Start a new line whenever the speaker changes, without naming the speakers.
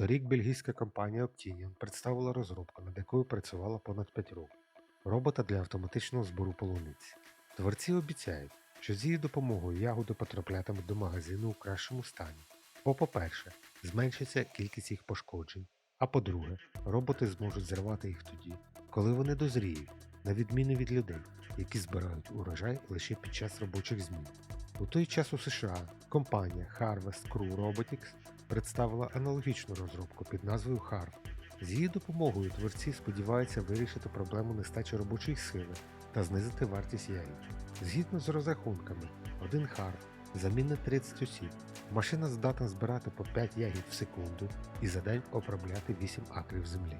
Торік бельгійська компанія Optinian представила розробку, над якою працювала понад 5 років робота для автоматичного збору полуниці. Творці обіцяють, що з її допомогою ягоди потраплятимуть до магазину у кращому стані. Бо, по-перше, зменшиться кількість їх пошкоджень, а по-друге, роботи зможуть зривати їх тоді, коли вони дозріють, на відміну від людей, які збирають урожай лише під час робочих змін. У той час у США компанія Harvest Crew Robotics представила аналогічну розробку під назвою Harv. З її допомогою творці сподіваються вирішити проблему нестачі робочої сили та знизити вартість ягід. Згідно з розрахунками, один харв замінить 30 осіб. Машина здатна збирати по 5 ягід в секунду і за день обробляти 8 акрів землі.